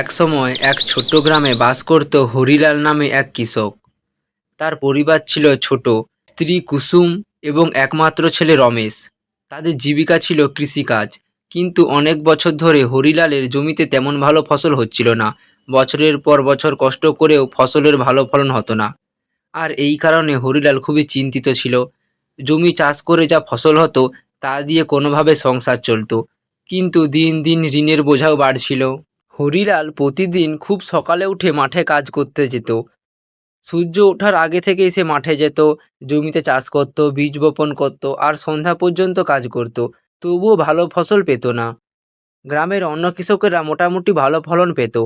একসময় এক ছোট্ট গ্রামে বাস করত হরিলাল নামে এক কৃষক। তার পরিবার ছিল ছোট, স্ত্রী কুসুম এবং একমাত্র ছেলে রমেশ। তাদের জীবিকা ছিল কৃষিকাজ, কিন্তু অনেক বছর ধরে হরিলালের জমিতে তেমন ভালো ফসল হচ্ছিল না। বছরের পর বছর কষ্ট করেও ফসলের ভালো ফলন হতো না। আর এই কারণে হরিলাল খুবই চিন্তিত ছিল। জমি চাষ করে যা ফসল হতো, তা দিয়ে কোনোভাবে সংসার চলতো। কিন্তু দিন দিন ঋণের বোঝাও বাড়ছিল। হরিলাল প্রতিদিন খুব সকালে উঠে মাঠে কাজ করতে যেত। সূর্য ওঠার আগে থেকেই সে মাঠে যেত, জমিতে চাষ করত, বীজ বপন করত আর সন্ধ্যা পর্যন্ত কাজ করত। তবুও ভালো ফসল পেত না। গ্রামের অন্য কৃষকেরা মোটামুটি ভালো ফলন পেত,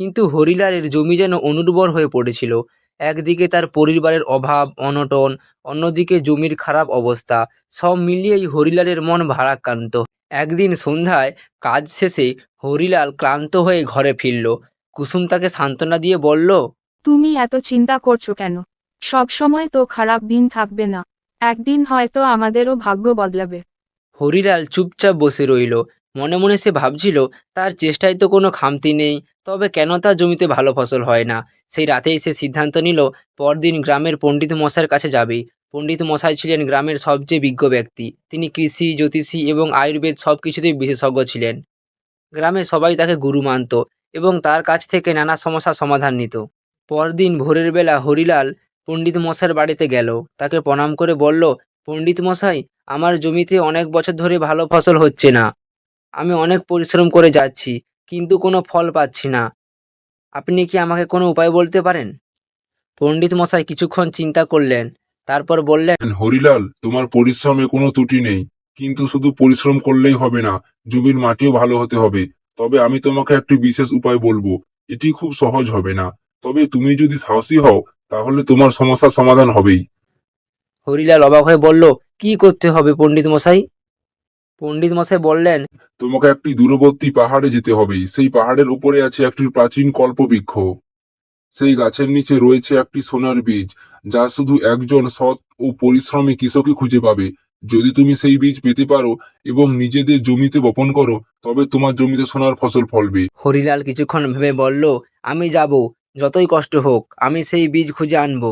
কিন্তু হরিলালের জমি যেন অনুর্বর হয়ে পড়েছিল। একদিকে তার পরিবারের অভাব, অনটন, অন্যদিকে জমির খারাপ অবস্থা, সব মিলিয়েই হরিলালের মন ভারাক্রান্ত। একদিন সন্ধ্যায় কাজ শেষে হরিলাল ক্লান্ত হয়ে ঘরে ফিরল। কুসুম তাকে সান্ত্বনা দিয়ে বলল তুমি এত চিন্তা করছ কেন? সব সময় তো খারাপ দিন থাকবে না। একদিন হয়তো আমাদেরও ভাগ্য বদলাবে। হরিলাল চুপচাপ বসে রইল। মনে মনে সে ভাবছিল তার চেষ্টায় তো কোনো খামতি নেই তবে কেন তার জমিতে ভালো ফসল হয় না? সেই রাতেই সে সিদ্ধান্ত নিল পরদিন গ্রামের পণ্ডিত মশাইয়ের কাছে যাবে। পণ্ডিত মশাই ছিলেন গ্রামের সবচেয়ে বিজ্ঞ ব্যক্তি। তিনি কৃষি, জ্যোতিষী এবং আয়ুর্বেদ সব কিছুতেই বিশেষজ্ঞ ছিলেন। গ্রামে সবাই তাকে গুরু মানত এবং তার কাছ থেকে নানা সমস্যা সমাধান নিত। পরদিন ভোরের বেলা হরিলাল পণ্ডিত মশাইয়ের বাড়িতে গেল। তাকে প্রণাম করে বলল, পণ্ডিত মশাই, আমার জমিতে অনেক বছর ধরে ভালো ফসল হচ্ছে না। আমি অনেক পরিশ্রম করে যাচ্ছি, কিন্তু কোনো ফল পাচ্ছি না। আপনি কি আমাকে কোনো উপায় বলতে পারেন? পণ্ডিত মশাই কিছুক্ষণ চিন্তা করলেন। তারপর বললেন হরিলাল তোমার পরিশ্রমে কোনো ত্রুটি নেই। কিন্তু শুধু পরিশ্রম করলেই হবে না জমির মাটিও ভালো হতে হবে। তবে আমি তোমাকে একটি বিশেষ উপায় বলব এটি খুব সহজ হবে না। তবে তুমি যদি সাহসী হও তাহলে তোমার সমস্যার সমাধান হবেই। হরিলাল অবাক হয়ে বলল কি করতে হবে পণ্ডিত মশাই? পণ্ডিত মশাই বললেন তোমাকে একটি দূরবর্তী পাহাড়ে যেতে হবে। সেই পাহাড়ের উপরে আছে একটি প্রাচীন কল্পবৃক্ষ। সেই গাছের নিচে রয়েছে একটি সোনার বীজ। যা শুধু একজন সৎ ও পরিশ্রমী কৃষকই খুঁজে পাবে। যদি তুমি সেই বীজ পেতে পারো এবং নিজেদের জমিতে বপন করো তবে তোমার জমিতে সোনার ফসল ফলবে। হরিলাল কিছুক্ষণ ভেবে বলল আমি যাব যতই কষ্ট হোক আমি সেই বীজ খুঁজে আনব।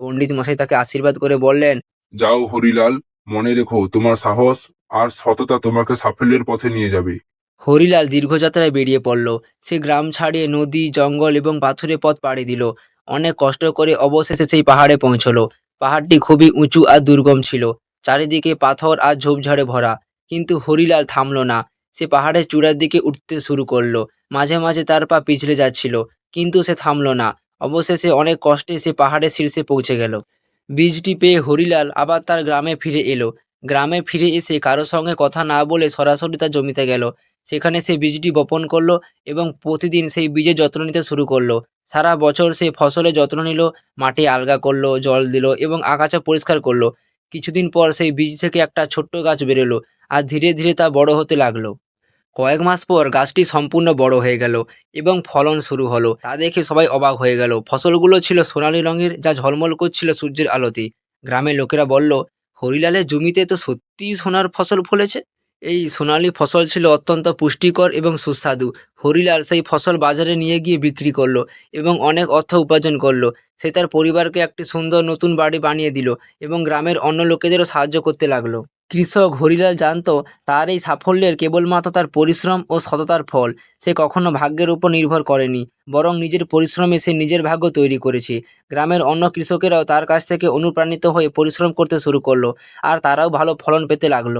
পণ্ডিত মশাই তাকে আশীর্বাদ করে বললেন যাও হরিলাল মনে রেখো তোমার সাহস আর সততা তোমাকে সাফল্যের পথে নিয়ে যাবে। হরিলাল দীর্ঘযাত্রায় বেরিয়ে পড়ল। সে গ্রাম ছাড়িয়ে নদী জঙ্গল এবং পাথুরে পথ পাড়ি দিল। অনেক কষ্ট করে অবশেষে সেই পাহাড়ে পৌঁছলো। পাহাড়টি খুবই উঁচু আর দুর্গম ছিল। চারিদিকে পাথর আর ঝোপঝাড়ে ভরা। কিন্তু হরিলাল থামলো না। সে পাহাড়ের চূড়ার দিকে উঠতে শুরু করল। মাঝে মাঝে তার পা পিছলে যাচ্ছিল, কিন্তু সে থামলো না। অবশেষে অনেক কষ্টে সে পাহাড়ের শীর্ষে পৌঁছে গেল। বীজটি পেয়ে হরিলাল আবার তার গ্রামে ফিরে এলো। গ্রামে ফিরে এসে কারও সঙ্গে কথা না বলে সরাসরি তার জমিতে গেল। সেখানে সে বীজটি বপন করল এবং প্রতিদিন সেই বীজের যত্ন নিতে শুরু করল। সারা বছর সে ফসলের যত্ন নিল মাটি আলগা করল, জল দিল এবং আগাছা পরিষ্কার করল। কিছুদিন পর সেই বীজ থেকে একটা ছোট্ট গাছ বেরোলো আর ধীরে ধীরে তা বড় হতে লাগল। কয়েক মাস পর গাছটি সম্পূর্ণ বড় হয়ে গেল এবং ফলন শুরু হলো। তা দেখে সবাই অবাক হয়ে গেল। ফসলগুলো ছিল সোনালী রঙের যা ঝলমল করছিল সূর্যের আলোতে। গ্রামের লোকেরা বলল, হরিলালের জমিতে তো সত্যিই সোনার ফসল ফলেছে? এই সোনালী ফসল ছিল অত্যন্ত পুষ্টিকর এবং সুস্বাদু। হরিলাল সেই ফসল বাজারে নিয়ে গিয়ে বিক্রি করল এবং অনেক অর্থ উপার্জন করল। সে তার পরিবারকে একটি সুন্দর নতুন বাড়ি বানিয়ে দিল এবং গ্রামের অন্য লোকেদেরও সাহায্য করতে লাগল। কৃষক হরিলাল জানত, তার এই সাফল্যের কেবলমাত্র তার পরিশ্রম ও সততার ফল। সে কখনো ভাগ্যের উপর নির্ভর করেনি, বরং নিজের পরিশ্রমে সে নিজের ভাগ্য তৈরি করেছে। গ্রামের অন্য কৃষকেরাও তার কাছ থেকে অনুপ্রাণিত হয়ে পরিশ্রম করতে শুরু করল, আর তারাও ভালো ফলন পেতে লাগল।